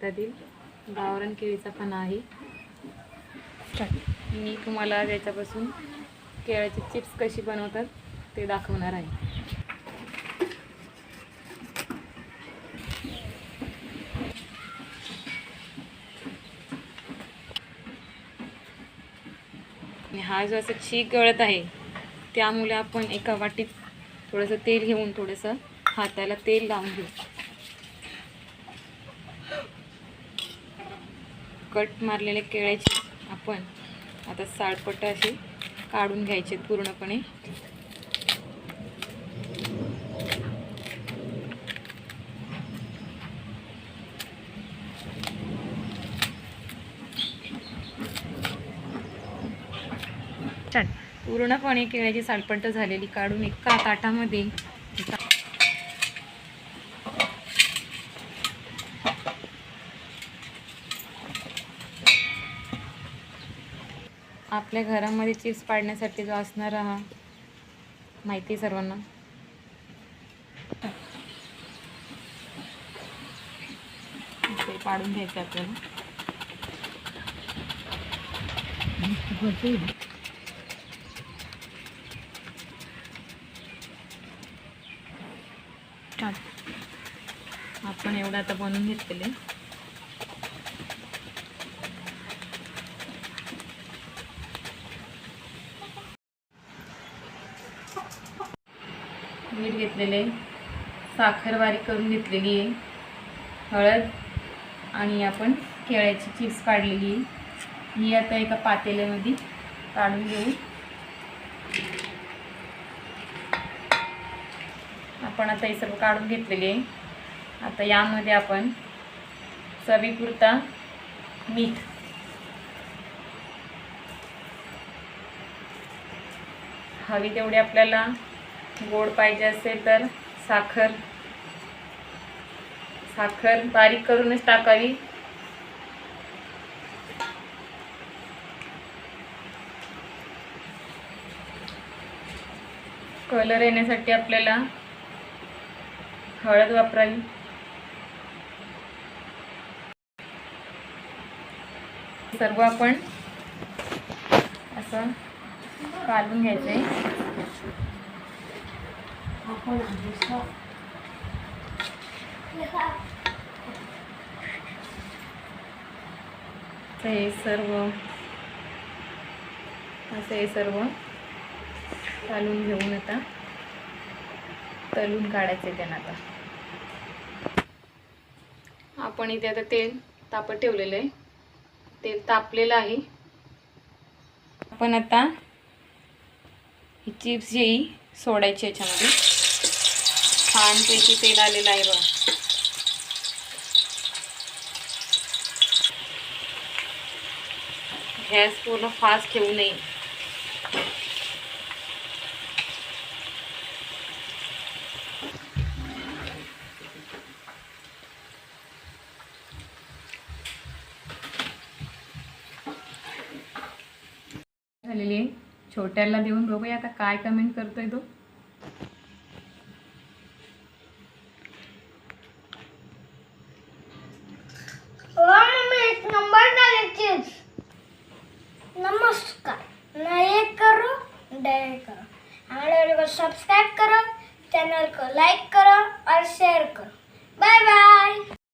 भारतातील गावरान केळीचा पण आहे. मी तुम्हाला याच्यापासून केळ्याची चिप्स कशी बनवतात ते दाखवणार आहे. हा जो असं चीक गळत आहे त्यामुळे आपण एका वाटीत थोडंसं तेल घेऊन थोडंसं हाताला तेल लावून घेऊ. कट मारलेले केळ्याचे आपण आता साळपट असे काढून घ्यायचे पूर्णपणे. पूर्णपणे केळ्याची सालपट्ट झालेली काढून एका ताटामध्ये एका- आपल्या घरामध्ये चिप्स पाडण्यासाठी जो असणारा हा माहिती आहे सर्वांना? ते पाडून घ्यायचं आपल्याला. आपण एवढं आता बनवून घेतलेले. मीठ घेतलेले साखर बारीक करून घेतलेली आहे. हळद आणि आपण केळ्याची चिप्स काढलेली आहे. ही आता एका पातेल्यामध्ये काढून घेऊ. आपण आता हे सर्व काढून घेतलेले आहे. आता यामध्ये आपण चवीपुरता मीठ. हवी तेवढी आपल्याला गोड पाहिजे असेल तर साखर. साखर बारीक करूनच टाकावी. कलर येण्यासाठी आपल्याला हळद वापरावी. सर्व आपण असं काढून घ्यायचं. आहे तर हे सर्व असं हे सर्व चालून घेऊन आता तलून काढायचे त्यांना आता. आपण इथे आता तेल तापत ठेवलेलं आहे. तेल तापलेलं आहे. आपण आता ही चिप्स येई सोडायची याच्यामध्ये. छानपैकी तेल आलेलं आहे बघा. गॅस पूर्ण फास्ट ठेवू नये. झालेली आहे. छोट्याला देऊन बघूया आता काय कमेंट करतोय तो मम्मी एक नंबर डाले चिप्स नमस्कार. नए करो डे करो. हमारे वीडियो को सब्सक्राइब करो चैनल को लाइक करो और शेयर करो. Bye bye